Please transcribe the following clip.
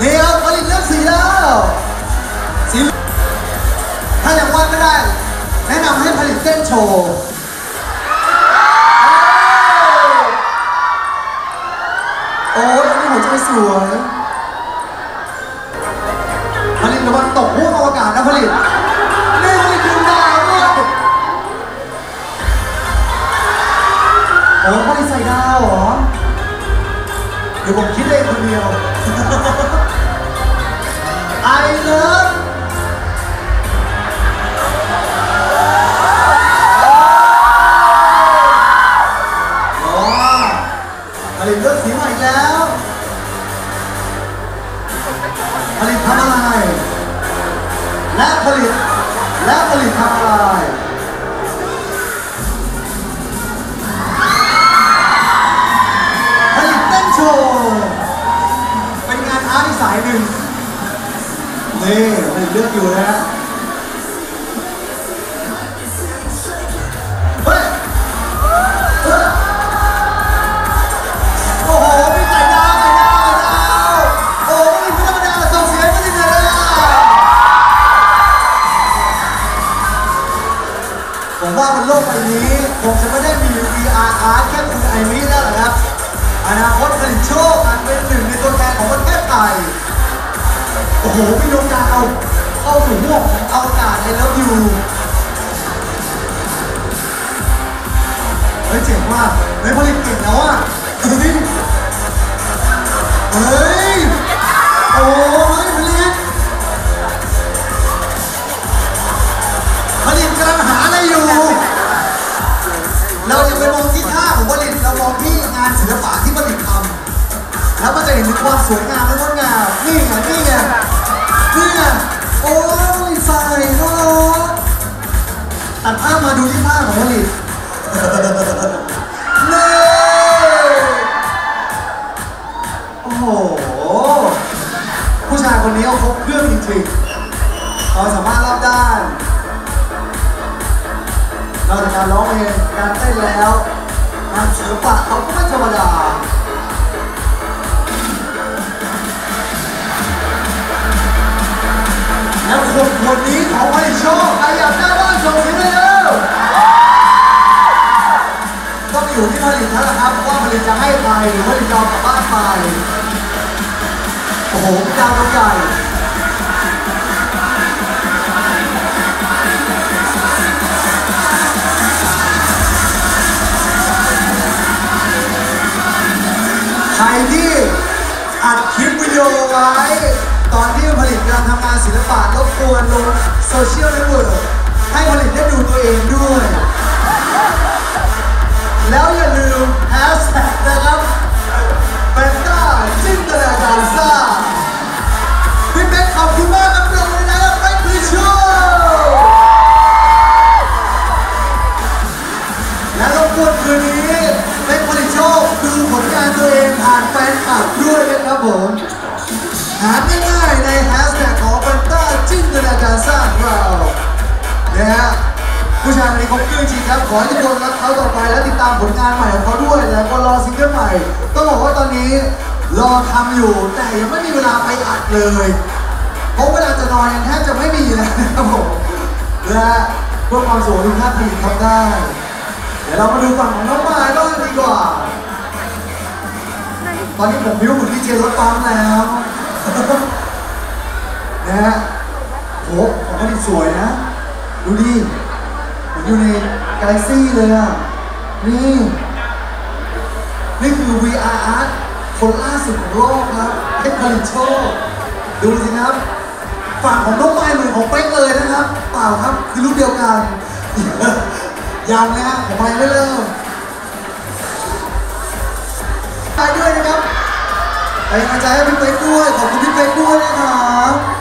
นี่ครับผลิตเลือกสีแล้ว สีถ้าอย่างว่าก็ได้ แนะนำให้ผลิตเต้นโชว์โอ้ยอันนี้หัวใจสวยผลิตระวังตกห่วงอวกาศนะผลิตนี่ผลิตดูดาวด้วยโอ้ผลิตใส่ดาวเหรอเดี๋ยวผมคิด I love อ๋อผลิตเลือกสีใหม่แล้วผลิตทำอะไร และผลิต และผลิตทำอะไรผลิตเต้นโชว์ เป็นงานอาร์ตสายหนึ่ง นี่ผลิตเลือกอยู่นะฮะเฮ้ยเฮ้ยโอ้โหมีไก่ดาวไก่ดาวไก่ดาวโอ้โหมีไม่ธรรมดาส่งเสียงไม่ได้เลยนะผมว่าบนโลกใบนี้คงจะไม่ได้มี VR art แค่คุณไอริแล้วล่ะครับอนาคตผลิตโชคอาจเป็นหนึ่งในตัวแทนของประเทศไทย หมีดวงดาวเข้าสู่ห่วงของอวกาศเลยแล้วอยู่เฮ้ยเจ๋งว่ะเฮ้ยผลิตเก่งแล้วอะเฮ้ยเฮ้ยโอ้ยผลิตผลิตกำลังหาอะไรอยู่ เราจะไปมองที่ท่าของผลิตเรามองที่งานศิลปะที่ผลิตทำแล้วมันจะเห็นถึงความสวยงามและงดงามนี่ไงนี่ไง นี่ไงโอ้ยใส่เนะตัดภาพมาดูที่ท่าของผลิตนี่โอ้โห ผู้ชายคนนี้เขาครบเครื่องจริงๆเขาสามารถรอบด้านนอกจากการร้องเพลงการเต้นแล้วงานศิลปะเขาก็ไม่ธรรมดา เขาไม่ชอบใครอยากได้บ้างส่งเสียงเลยเร็วต้องอยู่ที่ผลิตแล้วล่ะครับว่าผลิตจะให้ใครหรือผลิตจะเอากลับบ้านไปโอ้โหดาวดวงใหญ่ใครที่อัดคลิปวิดีโอไว้ ตอนที่ผลิตการทำงานศิลปะรบกวนลงโซเชียลเน็ตเวิร์กให้ผลิตได้ดูตัวเองด้วย แล้วอย่าลืมแฮชแท็กนะครับเป็นต้าจินตนาการซ่าพี่เป๊กขอบคุณมากครับเราเลยนะครับไปพรีโชว์และรบกวนคืนนี้เป็นผลิตโชคดูผลงานตัวเองผ่านแฟนคลับด้วยนะครับผม หาง่ายๆในแฮชแท็กของเป็นต้าจินตนาการสร้างเรานะฮะผู้ชายคนนี้เขาเก่งจริงครับขอให้ทุกคนรักเขาต่อไปและติดตามผลงานใหม่ของเขาด้วยแล้วก็รอซิงเกิลใหม่ต้องบอกว่าตอนนี้รอทำอยู่แต่ยังไม่มีเวลาไปอัดเลยเพราะเวลาจะนอนยังแทบจะไม่มีเลยนะครับผมและเพื่อความสุขทุกท่านผลิตทำได้ เดี๋ยวเรามาดูฝั่งของน้องมายบ้างดีกว่า ตอนนี้ผมพิ้วเหมือนดีเจรถปั๊มแล้ว นะฮะโหของผลิตสวยนะ ดูดิเหมือนอยู่ในกาแล็กซี่เลยอะ นี่ นี่คือ VR art คนล่าสุดของโลกครับให้ผลิตโชคดูสิครับ ฝั่งของน้องไม้เหมือนของเป๊กเลยนะครับ เปล่าครับ คือรูปเดียวกัน ยังนะฮะผมไปไม่เริ่มไปด้วยนะครับ เป็นกำลังใจให้พี่เป๊กด้วย ขอบคุณพี่เป๊กด้วยนะครับ